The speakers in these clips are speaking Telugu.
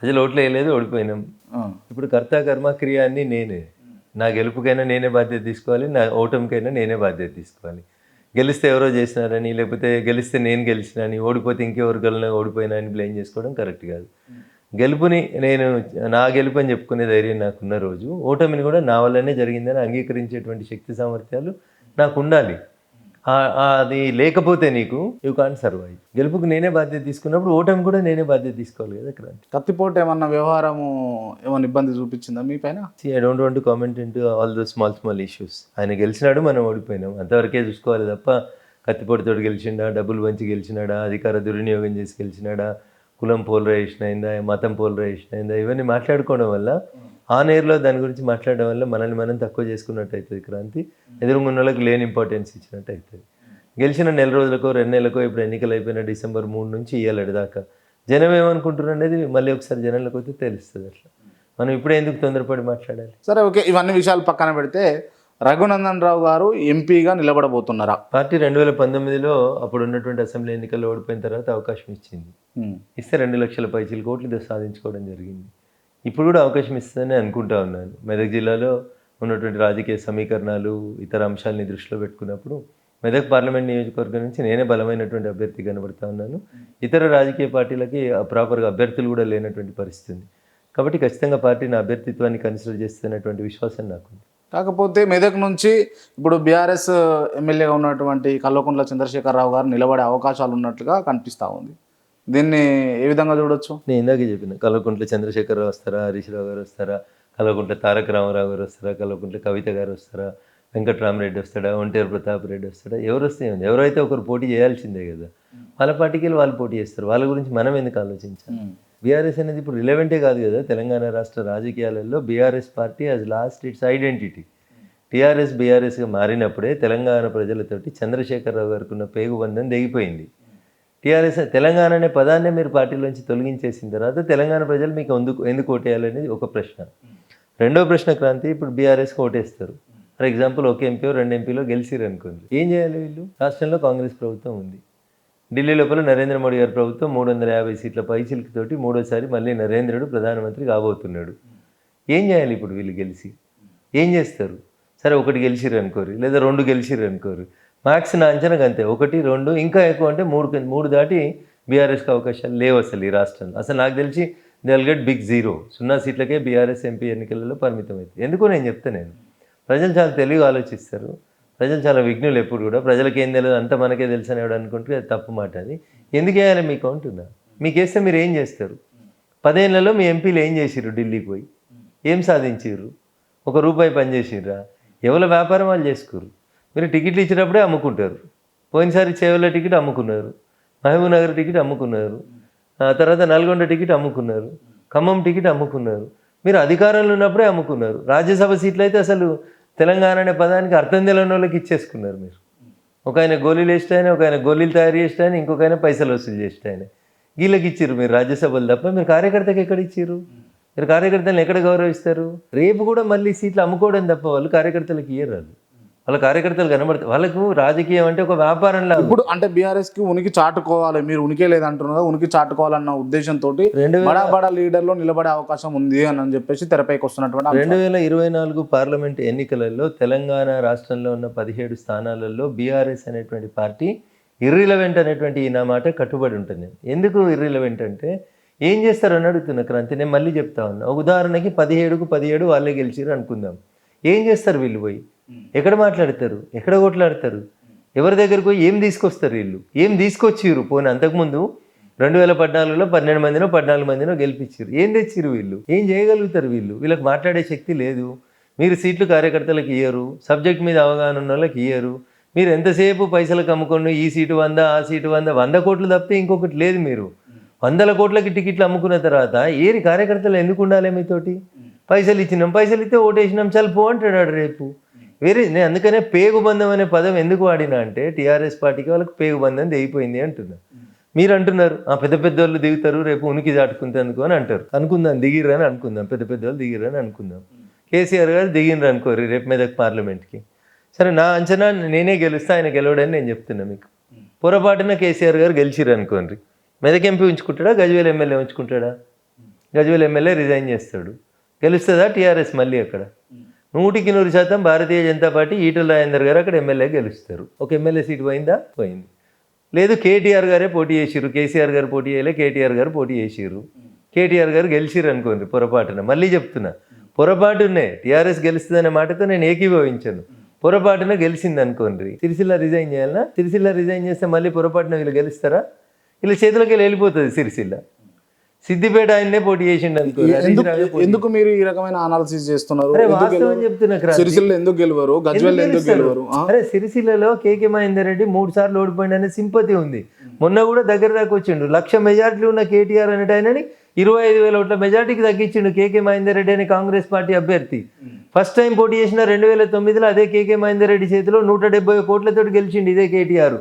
ప్రజలు ఓట్లు వేయలేదు ఓడిపోయినాం. ఇప్పుడు కర్త కర్మ క్రియ అన్ని నేనే. నా గెలుపుకైనా నేనే బాధ్యత తీసుకోవాలి నా ఓటమికైనా నేనే బాధ్యత తీసుకోవాలి. గెలిస్తే ఎవరో చేసినారని లేకపోతే గెలిస్తే నేను గెలిచినాని ఓడిపోతే ఇంకెవరు గెలిన ఓడిపోయినా అని బ్లేమ్ చేసుకోవడం కరెక్ట్ కాదు. గెలుపుని నేను నా గెలుపు అని చెప్పుకునే ధైర్యం నాకున్న రోజు ఓటమిని కూడా నా వల్లనే జరిగిందని అంగీకరించేటువంటి శక్తి సామర్థ్యాలు నాకు ఉండాలి. అది లేకపోతే నీకు యూ కాంట్ సర్వైవ్ గెలుపుకు నేనే బాధ్యత తీసుకున్నప్పుడు ఓటమి కూడా నేనే బాధ్యత తీసుకోవాలి కదా క్రాంతి కత్తిపోటు ఏమన్నా వ్యవహారము ఏమన్నా ఇబ్బంది చూపించిందా మీ పైన? I don't want comment into all those small small issues ఆయన గెలిచినాడు మనం ఓడిపోయినాం. అంతవరకే చూసుకోవాలి తప్ప కత్తిపోటుతోటి గెలిచిండా డబ్బులు పంచి గెలిచినాడా అధికార దుర్వినియోగం చేసి గెలిచినాడా కులం పోలరైజేషన్ అయిందా మతం పోలరైజేషన్ అయిందా ఇవన్నీ మాట్లాడుకోవడం వల్ల ఆ నేర్లో దాని గురించి మాట్లాడడం వల్ల మనల్ని మనం తక్కువ చేసుకున్నట్టు అవుతుంది క్రాంతి. ఎదురుగున్న వాళ్ళకి లేని ఇంపార్టెన్స్ ఇచ్చినట్టు అవుతుంది గెలిచిన నెల రోజులకో రెండు నెలలకో ఇప్పుడు ఎన్నికలు అయిపోయిన డిసెంబర్ మూడు నుంచి ఇయ్యాలడు దాకా. జనం ఏమనుకుంటున్నారు అనేది మళ్ళీ ఒకసారి జనంలోకి వస్తే తెలుస్తుంది అట్లా. మనం ఇప్పుడే ఎందుకు తొందరపడి మాట్లాడాలి? సరే ఓకే. ఇవన్నీ విషయాలు పక్కన పెడితే రఘునందన్ రావు గారు ఎంపీగా నిలబడబోతున్నారా? పార్టీ రెండు వేల పంతొమ్మిదిలో అప్పుడు ఉన్నటువంటి అసెంబ్లీ ఎన్నికల్లో ఓడిపోయిన తర్వాత అవకాశం ఇచ్చింది. ఇస్తే రెండు లక్షల పైచీల కోట్లు సాధించుకోవడం జరిగింది. ఇప్పుడు కూడా అవకాశం ఇస్తుందని అనుకుంటా ఉన్నాను. మెదక్ జిల్లాలో ఉన్నటువంటి రాజకీయ సమీకరణాలు ఇతర అంశాలని దృష్టిలో పెట్టుకున్నప్పుడు మెదక్ పార్లమెంట్ నియోజకవర్గం నుంచి నేనే బలమైనటువంటి అభ్యర్థి కనబడతా ఉన్నాను. ఇతర రాజకీయ పార్టీలకి ప్రాపర్గా అభ్యర్థులు కూడా లేనటువంటి పరిస్థితి ఉంది. కాబట్టి ఖచ్చితంగా పార్టీ నా అభ్యర్థిత్వాన్ని కన్సిడర్ చేస్తున్నటువంటి విశ్వాసం నాకుంది. కాకపోతే మెదక్ నుంచి ఇప్పుడు బీఆర్ఎస్ ఎమ్మెల్యేగా ఉన్నటువంటి కల్వకుంట్ల చంద్రశేఖరరావు గారు నిలబడే అవకాశాలు ఉన్నట్లుగా కనిపిస్తూ ఉంది. దీన్ని ఏ విధంగా చూడొచ్చు? నేను ఇందాకే చెప్పిన కల్వకుంట్ల చంద్రశేఖరరావు వస్తారా హరీష్ రావు గారు వస్తారా కల్వకుంట్ల తారక రామారావు గారు వస్తారా కల్వకుంట్ల కవిత గారు వస్తారా వెంకట్రామరెడ్డి వస్తాడా ఒంటేరు ప్రతాప్ రెడ్డి వస్తాడా ఎవరు వస్తే ఎవరైతే ఒకరు పోటీ చేయాల్సిందే కదా. వాళ్ళ పార్టీకి వెళ్ళి వాళ్ళు పోటీ చేస్తారు. వాళ్ళ గురించి మనం ఎందుకు ఆలోచించాలి? బీఆర్ఎస్ అనేది ఇప్పుడు రిలవెంటే కాదు కదా. తెలంగాణ రాష్ట్ర రాజకీయాలలో BRS party as lost its identity TRS బీఆర్ఎస్గా మారినప్పుడే తెలంగాణ ప్రజలతోటి చంద్రశేఖరరావు గారికి ఉన్న పేగుబంధం దిగిపోయింది టీఆర్ఎస్ తెలంగాణ అనే పదాన్నే మీరు పార్టీలోంచి తొలగించేసిన తర్వాత తెలంగాణ ప్రజలు మీకు ఎందుకు ఎందుకు ఓటేయాలనేది ఒక ప్రశ్న. రెండో ప్రశ్న క్రాంతి ఇప్పుడు బీఆర్ఎస్కి ఓటేస్తారు. ఫర్ ఎగ్జాంపుల్ ఒక ఎంపీ రెండు ఎంపీలో గెలిచిరు అనుకుంది ఏం చేయాలి వీళ్ళు? రాష్ట్రంలో కాంగ్రెస్ ప్రభుత్వం ఉంది. ఢిల్లీ లోపల నరేంద్ర మోడీ గారి ప్రభుత్వం మూడు వందల యాభై సీట్ల పైచిలతోటి మూడోసారి మళ్ళీ నరేంద్రుడు ప్రధానమంత్రి కాబోతున్నాడు. ఏం చేయాలి ఇప్పుడు వీళ్ళు గెలిచి ఏం చేస్తారు? సరే ఒకటి గెలిచిర్రు అనుకోరు లేదా రెండు గెలిచిర్రు అనుకోరు. మ్యాక్స్ నా అంచనాకు అంతే. ఒకటి రెండు ఇంకా ఎక్కువ అంటే మూడు మూడు దాటి బీఆర్ఎస్కి అవకాశాలు లేవు అసలు ఈ రాష్ట్రంలో. అసలు నాకు తెలిసి దిల్ గెట్ బిగ్ జీరో. సున్నా సీట్లకే బీఆర్ఎస్ ఎంపీ ఎన్నికలలో పరిమితం అవుతుంది. ఎందుకో నేను చెప్తా నేను. ప్రజలు చాలా తెలివి ఆలోచిస్తారు. ప్రజలు చాలా విఘ్నులు ఎప్పుడు కూడా. ప్రజలకు ఏం తెలియదు అంతా మనకే తెలుసు అనేవాడు అనుకుంటే అది తప్పు మాట అది. ఎందుకు వేయాలి మీకు అంటున్నా మీకు వేస్తే మీరు ఏం చేస్తారు? పదేళ్ళలో మీ ఎంపీలు ఏం చేసిర్రు ఢిల్లీకి పోయి? ఏం సాధించారు ఒక రూపాయి పని చేసిర్రా? ఎవరి వ్యాపారం వాళ్ళు చేసుకోరు మీరు టికెట్లు ఇచ్చినప్పుడే అమ్ముకుంటారు. పోయినసారి చేవల టికెట్ అమ్ముకున్నారు. మహబూబ్ నగర్ టికెట్ అమ్ముకున్నారు. ఆ తర్వాత నల్గొండ టికెట్ అమ్ముకున్నారు. ఖమ్మం టికెట్ అమ్ముకున్నారు. మీరు అధికారంలో ఉన్నప్పుడే అమ్ముకున్నారు. రాజ్యసభ సీట్లు అయితే అసలు తెలంగాణ అనే పదానికి అర్థం తెలియని వాళ్ళకి ఇచ్చేసుకున్నారు మీరు. ఒక ఆయన గోళీలు వేస్ట్ ఒక ఆయన గోళీలు తయారు చేసిన ఆయన ఇంకొక ఆయన పైసలు వసూలు చేసిన ఆయన వీళ్ళకి ఇచ్చిర్రు మీరు రాజ్యసభలు తప్ప. మీరు కార్యకర్తకి ఎక్కడ ఇచ్చిర్రు? మీరు కార్యకర్తలను ఎక్కడ గౌరవిస్తారు? రేపు కూడా మళ్ళీ సీట్లు అమ్ముకోవడం తప్ప వాళ్ళు కార్యకర్తలకు ఇయ్యరాదు వాళ్ళు కార్యకర్తలు కనబడతారు వాళ్ళకు రాజకీయం అంటే ఒక వ్యాపారంలా ఇప్పుడు అంటే బీఆర్ఎస్కి ఉనికి చాటుకోవాలి మీరు ఉనికే లేదంటున్నారు? ఉనికి చాటుకోవాలన్న ఉద్దేశంతో రెండు బడా బడా లీడర్లో నిలబడే అవకాశం ఉంది అని చెప్పేసి తెరపైకి వస్తున్నటువంటి. రెండు వేల ఇరవై నాలుగు పార్లమెంట్ ఎన్నికలలో తెలంగాణ రాష్ట్రంలో ఉన్న పదిహేడు స్థానాలలో బీఆర్ఎస్ అనేటువంటి పార్టీ ఇర్రిలవెంట్ అనేటువంటి ఈ నా మాట కట్టుబడి ఉంటుంది. ఎందుకు ఇర్రిలవెంట్ అంటే ఏం చేస్తారని అడుగుతున్నా క్రాంతి నేను మళ్ళీ చెప్తా ఉన్నా. ఉదాహరణకి పదిహేడుకు పదిహేడు వాళ్ళే గెలిచిరు అనుకుందాం. ఏం చేస్తారు వీళ్ళు పోయి? ఎక్కడ మాట్లాడతారు? ఎక్కడ కొట్లాడతారు? ఎవరి దగ్గరకు పోయి ఏం తీసుకొస్తారు వీళ్ళు? ఏం తీసుకొచ్చిర్రు? పోనీ అంతకుముందు రెండు వేల పద్నాలుగులో పన్నెండు మందినో పద్నాలుగు మందినో గెలిపించారు ఏం తెచ్చిర్రు వీళ్ళు? ఏం చేయగలుగుతారు వీళ్ళు? వీళ్ళకి మాట్లాడే శక్తి లేదు. మీరు సీట్లు కార్యకర్తలకు ఇయ్యరు. సబ్జెక్ట్ మీద అవగాహన ఉన్న వాళ్ళకి ఇయ్యరు. మీరు ఎంతసేపు పైసలకు అమ్ముకుని ఈ సీటు వంద ఆ సీటు వంద వంద కోట్లు తప్పితే ఇంకొకటి లేదు మీరు. వందల కోట్లకి టికెట్లు అమ్ముకున్న తర్వాత ఏరి కార్యకర్తలు ఎందుకు ఉండాలి మీతోటి? పైసలు ఇచ్చినాం పైసలు ఇస్తే ఓటేసినాం చాలు పో అంటాడు రేపు. వేరే నేను అందుకనే పేగుబంధం అనే పదం ఎందుకు వాడినా అంటే టీఆర్ఎస్ పార్టీకి వాళ్ళకి పేగుబంధం దిగిపోయింది అంటున్నా. మీరు అంటున్నారు ఆ పెద్ద పెద్ద వాళ్ళు దిగుతారు రేపు ఉనికి దాటుకుంటేందుకు అని అంటారు. అనుకుందాం దిగిర్రని అనుకుందాం పెద్ద పెద్ద వాళ్ళు దిగిర్రు అనుకుందాం. కేసీఆర్ గారు దిగిండ్రు అనుకోరు రేపు మెదక్ పార్లమెంట్కి. సరే నా అంచనా నేనే గెలుస్తా ఆయన గెలవడని నేను చెప్తున్నా మీకు. పొరపాటున కేసీఆర్ గారు గెలిచిర్రు అనుకోండి. మెదక్ ఎంపీ ఉంచుకుంటాడా గజ్వేల్ ఎమ్మెల్యే ఉంచుకుంటాడా? గజ్వేల్ ఎమ్మెల్యే రిజైన్ చేస్తాడు. గెలుస్తుందా టీఆర్ఎస్ మళ్ళీ అక్కడ? నూటికి నూరు శాతం భారతీయ జనతా పార్టీ ఈటల రాజేందర్ గారు అక్కడ ఎమ్మెల్యే గెలుస్తారు. ఒక ఎమ్మెల్యే సీట్ పోయిందా? పోయింది. లేదు కేటీఆర్ గారే పోటీ చేసిర్రు. కేసీఆర్ గారు పోటీ చేయలే కేటీఆర్ గారు పోటీ చేసిర్రు. కేటీఆర్ గారు గెలిచిర్రు అనుకోండి పొరపాటున. మళ్ళీ చెప్తున్నా పొరపాటునే టీఆర్ఎస్ గెలుస్తుందనే మాటతో నేను ఏకీభవించాను. పొరపాటున గెలిచింది అనుకోండి. సిరిసిల్ల రిజైన్ చేయాలా సిరిసిల్ల రిజైన్ చేస్తే మళ్ళీ పొరపాటున వీళ్ళు గెలుస్తారా? వీళ్ళ చేతులకి వెళ్ళి వెళ్ళిపోతుంది సిరిసిల్ల. సిద్దిపేట ఆయన్నే పోటీ చేసిండు అనుకో ఎందుకు మీరు ఈ రకమైన అనాలిసిస్ చేస్తున్నారు వాస్తవం? చెప్తున్నా. సిరిసిల్ల ఎందుకు గెలవరు గజ్వెల్ ఎందుకు? గెలవరు? అరే సిరిసిల్లలో కేకే మహేందర్ రెడ్డి మూడు సార్లు ఓడిపోయింది అనే సింపతి ఉంది మొన్న కూడా దగ్గర దాకా వచ్చిండు లక్ష మెజార్టీలు ఉన్న కేటీఆర్ అనేట ఆయనని ఇరవై ఐదు వేల ఓట్ల మెజార్టీకి తగ్గించిండు కేకే మహేందర్ రెడ్డి అనే కాంగ్రెస్ పార్టీ అభ్యర్థి ఫస్ట్ టైం పోటీ చేసిన రెండు వేల తొమ్మిదిలో అదే కేకే మహేందర్ రెడ్డి చేతిలో నూట డెబ్బై కోట్లతో గెలిచిండు ఇదే కేటీఆర్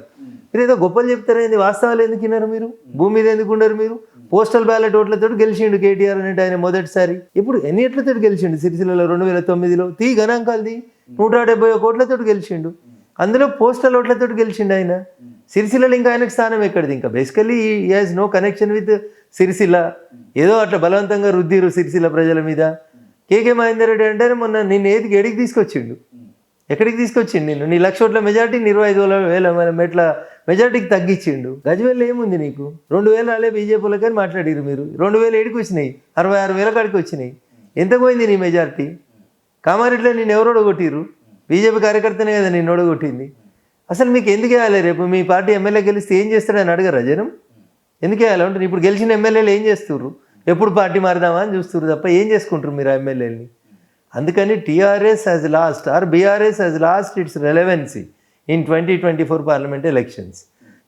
మీరు ఏదో గొప్పలు చెప్తారా వాస్తవాలు ఎందుకు విన్నారు మీరు? భూమి మీద ఎందుకు ఉండరు మీరు? పోస్టల్ బ్యాలెట్ ఓట్లతో గెలిచిండు కేటీఆర్ అనేటి ఆయన మొదటిసారి. ఇప్పుడు ఎన్ని ఎట్లతో గెలిచిండు? సిరిసిల్లలో రెండు వేల తొమ్మిదిలో. తీ గణాంకాలది నూట డెబ్బై కోట్లతో గెలిచిండు. అందులో పోస్టల్ ఓట్లతో గెలిచిండు ఆయన. సిరిసిల్లలో ఇంకా ఆయనకు స్థానం ఎక్కడిది? ఇంకా బేసికల్లీ ఈ has no connection with Sircilla. ఏదో అట్లా బలవంతంగా రుద్దిరు సిరిసిల్ల ప్రజల మీద. కేకే మహేందర్ రెడ్డి అంటే మొన్న నిన్న ఏది ఎడికి తీసుకొచ్చిండు. ఎక్కడికి తీసుకొచ్చిండు నిన్ను? నీ లక్ష ఓట్ల మెజార్టీ ఇరవై ఐదు వేల వేల మన మెట్ల మెజార్టీకి తగ్గించిండు. గజ్వేల్ ఏముంది నీకు? రెండు వేలు రాలే బీజేపీలో కానీ మాట్లాడిరు మీరు. రెండు వేలు ఏడికి వచ్చినాయి. అరవై ఆరు వేల కాడికి వచ్చినాయి. ఎంత పోయింది నీ మెజార్టీ కామారెడ్డిలో నేను ఎవరు ఒడగొట్టిరు బీజేపీ కార్యకర్తనే కదా నేను ఒడగొట్టింది అసలు మీకు ఎందుకు వేయాలి రేపు? మీ పార్టీ ఎమ్మెల్యే గెలిస్తే ఏం చేస్తాడని అడగరా జనం? ఎందుకు వేయాలి? అంటే ఇప్పుడు గెలిచిన ఎమ్మెల్యేలు ఏం చేస్తుర్రు? ఎప్పుడు పార్టీ మారుదామా అని చూస్తున్నారు తప్ప ఏం చేసుకుంటారు మీరు ఆ ఎమ్మెల్యేలని? అందుకని TRS has lost or BRS has lost its relevancy in twenty twenty four parliament elections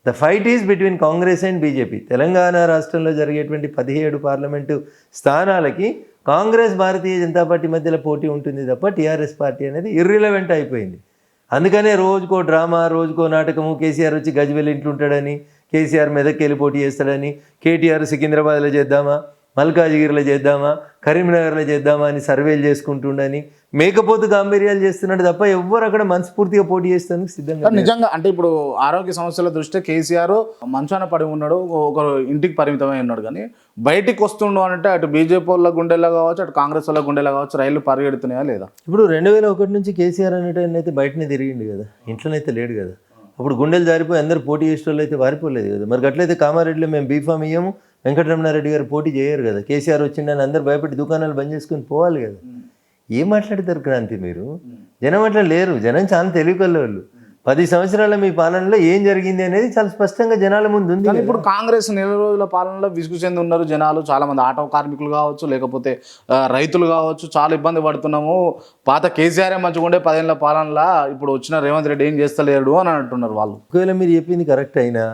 the fight is between Congress and BJP Telangana రాష్ట్రంలో జరిగేటువంటి పదిహేడు పార్లమెంటు స్థానాలకి కాంగ్రెస్ భారతీయ జనతా పార్టీ మధ్యలో పోటీ ఉంటుంది తప్ప టీఆర్ఎస్ పార్టీ అనేది ఇర్రిలవెంట్ అయిపోయింది. అందుకనే రోజుకో డ్రామా రోజుకో నాటకము కేసీఆర్ వచ్చి గజ్వెల్ ఇంట్లో ఉంటాడని కేసీఆర్ మెదక్కి వెళ్ళి పోటీ చేస్తాడని కేటీఆర్ సికింద్రాబాద్లో చేద్దామా? మల్కాజిగిరిలో చేద్దామా? కరీంనగర్లో చేద్దామా అని సర్వేలు చేసుకుంటుండని మేకపోతు గాంభీర్యాలు చేస్తున్నాడు తప్ప ఎవ్వరు అక్కడ మనస్ఫూర్తిగా పోటీ చేస్తానికి సిద్ధంగా నిజంగా అంటే ఇప్పుడు ఆరోగ్య సమస్యల దృష్ట్యా కేసీఆర్ మంచాన పడి ఉన్నాడు ఒక ఇంటికి పరిమితమై ఉన్నాడు కానీ బయటికి వస్తుండు అంటే అటు బీజేపీ వాళ్ళ గుండెల్లో కావచ్చు అటు కాంగ్రెస్ వాళ్ళ గుండెల్లో కావచ్చు రైళ్ళు పరిగెడుతున్నాయా లేదా? ఇప్పుడు రెండు వేల ఒకటి నుంచి కేసీఆర్ అనేటైనా అయితే బయటనే తిరిగిండు కదా ఇంట్లోనైతే లేడు కదా. అప్పుడు గుండెలు జారిపోయి అందరు పోటీ చేసే వాళ్ళు అయితే వారిపోలేదు కదా. మరి అట్లయితే కామారెడ్డిలో మేము బీఫామ్ ఇయ్యము వెంకటరమణారెడ్డి గారు పోటీ చేయరు కదా. కేసీఆర్ వచ్చిండని అందరు భయపెట్టి దుకాణాలు బంద్ చేసుకుని పోవాలి కదా. ఏం మాట్లాడతారు క్రాంతి మీరు? జనం అట్లా లేరు. జనం చాలా తెలివికల్ల వాళ్ళు పది సంవత్సరాల మీ పాలనలో ఏం జరిగింది అనేది చాలా స్పష్టంగా జనాల ముందు ఉంది. ఇప్పుడు కాంగ్రెస్ నెల రోజుల పాలనలో విసుగు చెంది ఉన్నారు జనాలు. చాలా మంది ఆటో కార్మికులు కావచ్చు లేకపోతే రైతులు కావచ్చు చాలా ఇబ్బంది పడుతున్నాము. పాత కేసీఆర్ మంచిగా ఉండే పదేళ్ళ పాలనలో ఇప్పుడు వచ్చిన రేవంత్ రెడ్డి ఏం చేస్తలేడు అని అంటున్నారు వాళ్ళు. ఒకవేళ మీరు చెప్పింది కరెక్ట్ అయినా